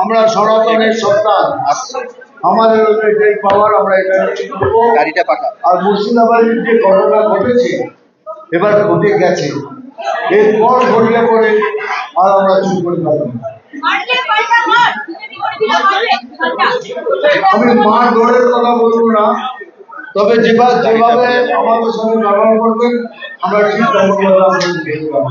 আমরা সনাতনের সন্তান। আমাদের এটাই পাওয়ার আমরা গাড়িটা পাঠা আর মুর্শিদাবাদের যে ঘটনা ঘটেছে এবার ঘটে গেছে। এরপর ঘটলে পরে আর আমরা চুপ করে থাকব আমি মা দৌড়ের কথা বলব না। তবে যেভাবে যেভাবে আমাদের সঙ্গে ব্যবহার করবেন আমরা ঠিক পাবো।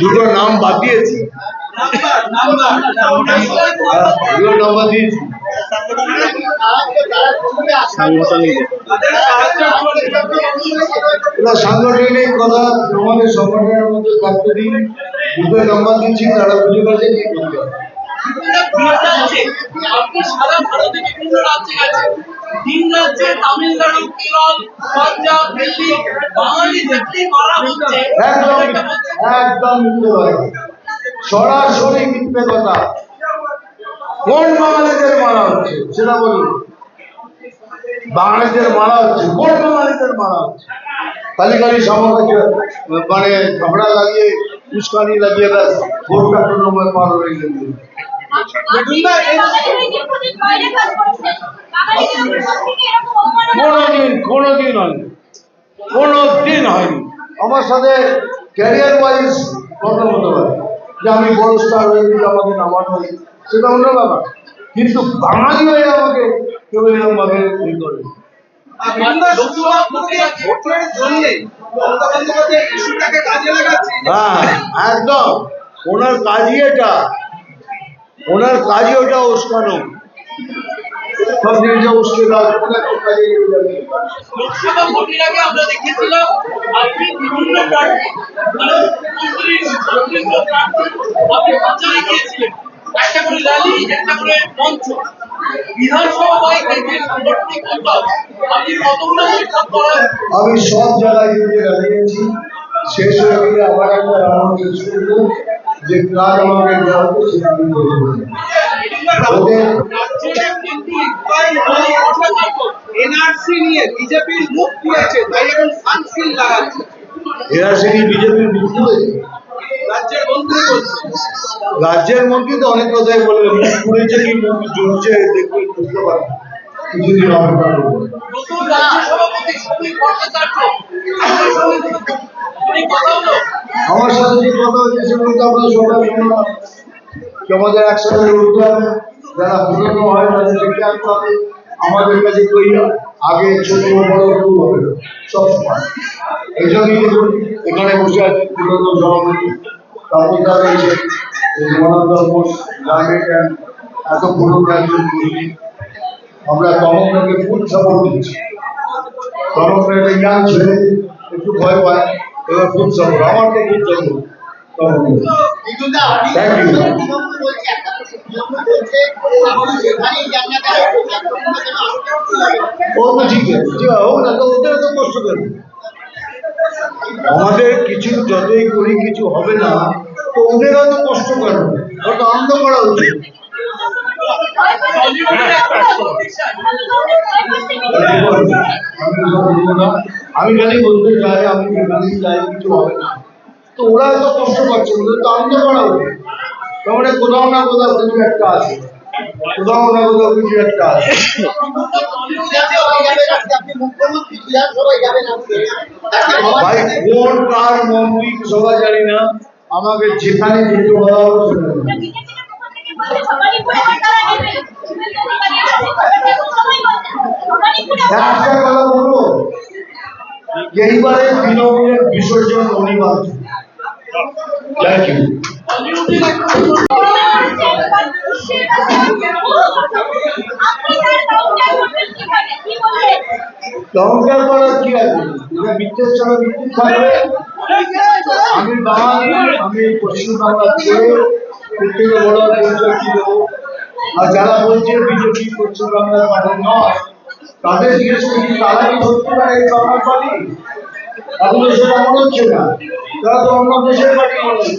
দুটো নাম বাদ দিয়েছি। দুটো দিয়েছি। সাংগঠনিক কথা সংগঠনের মধ্যে দিন। দুটো নাম্বার দিচ্ছি, তারা বুঝে গেছে কি করতে হবে। আপনি সারা ভারতে বিভিন্ন রাজ্যে গেছেন তিন রাজ্যে তামিলনাড়ু কেরল পাঞ্জাব দিল্লি বাঙালি যেখানে মারা হচ্ছে একদম একদম সরাসরি মিথ্যে কথা। কোন বাঙালিদের মারা হচ্ছে সেটা বলুন। বাঙালিদের মারা হচ্ছে কোন বাঙালিদের মারা হচ্ছে? খালি সমাজকে মানে ঝগড়া লাগিয়ে উস্কানি লাগিয়ে ব্যাস পার হয়ে গেল কোনোদিন কোনোদিন হয়নি। কোনোদিন হয়নি। আমার সাথে ক্যারিয়ার ওয়াইজ হতে পারে। যে আমি বড় স্টার হয়ে গেছি আমাকে নামানো সেটা অন্য ব্যাপার। কিন্তু বাঙালি হয়ে আমাকে কেউ এরকম ভাবে ই করে। হ্যাঁ একদম। ওনার কাজই এটা। ওনার কাজই ওটা উস্কানো। সব জিনিসটা উস্কে দাও। কাজে লোকসভা ভোটের আগে আমরা দেখেছিলাম আপনি বিভিন্ন প্রার্থী মানে মন্ত্রী মন্ত্রী প্রার্থী আপনি প্রচারে গিয়েছিলেন। একটা করে র্যালি একটা করে মঞ্চ। বিধানসভা বাইকে সাংগঠনিক উদ্যোগ। আপনি কতগুলো বৈঠক করেন? আমি সব জায়গায় দাঁড়িয়েছি শেষ হয়ে গেলে আবার একটা রাউন্ড যে কাজ আমাকে দেওয়া হতো সেটা আমি করব এনআরসি নিয়ে বিজেপির মুখ খুলেছে তাই এখন সানস্ক্রিন লাগাচ্ছে। এরা সেটি বিজেপির মুখ খুলেছে রাজ্যের মন্ত্রী রাজ্যের মন্ত্রী তো অনেক কথাই বলবে মুখ খুলেছে কি মুখ জ্বলছে দেখবে বুঝতে পারবে কিছুদিন অপেক্ষা করব নতুন রাজ্য সভাপতি ভট্টাচার্য আমার সাথে যে কথা হচ্ছে সেগুলো তো আমরা সবাই শুনলাম যে আমাদের একসাথে উঠতে হবে যারা পুরনো হয় তাদের দেখে আসতে হবে। আমাদের কাছে কই আগে ছোট বড় হবে। না, সব সমান এই জন্যই এখানে বসে আছে পুরনো তারপর এত পুরনো আমরা তমকটাকে ফুল সাপোর্ট দিচ্ছি। তমকটা একটা ইয়াং ছেলে একটু ভয় পায়। এবার তো ওদের তো কষ্ট দেবে আমাদের কিছু যতই করি কিছু হবে না তো ওদের অত কষ্ট কেন ওটা আনন্দ করা উচিত আমি। আমি খালি বলতে চাই আমি বিমানে চাই কিছু হবে না। তো ওরা এত কষ্ট পাচ্ছে ওদের তো আনন্দ করা হবে তোমার কোথাও না কোথাও কিছু একটা আছে। কোথাও না কোথাও কিছু একটা আছে। ভাই কোন কার মন্ত্রী সবাই জানি না। আমাকে যেখানে যেতে বলা হলো একটা হ্যাঁ, হ্যাঁ, কথা বলব এইবারে তৃণমূলের বিসর্জন অনিবার্য দরকার করার কি আছে মিথ্যের সঙ্গে মিথ্যে থাকবে আমি বাঙালি আমি পশ্চিমবাংলার ছেলে এর থেকে বড় আর যারা বলছে বিজেপি পশ্চিমবাংলার মানে নয় তাদের জিজ্ঞেস করি তারা কি সত্যি তারা এই সরকার পার্টি এখন সেটা মনে হচ্ছে না তারা তো অন্য দেশের পার্টি মনে হচ্ছে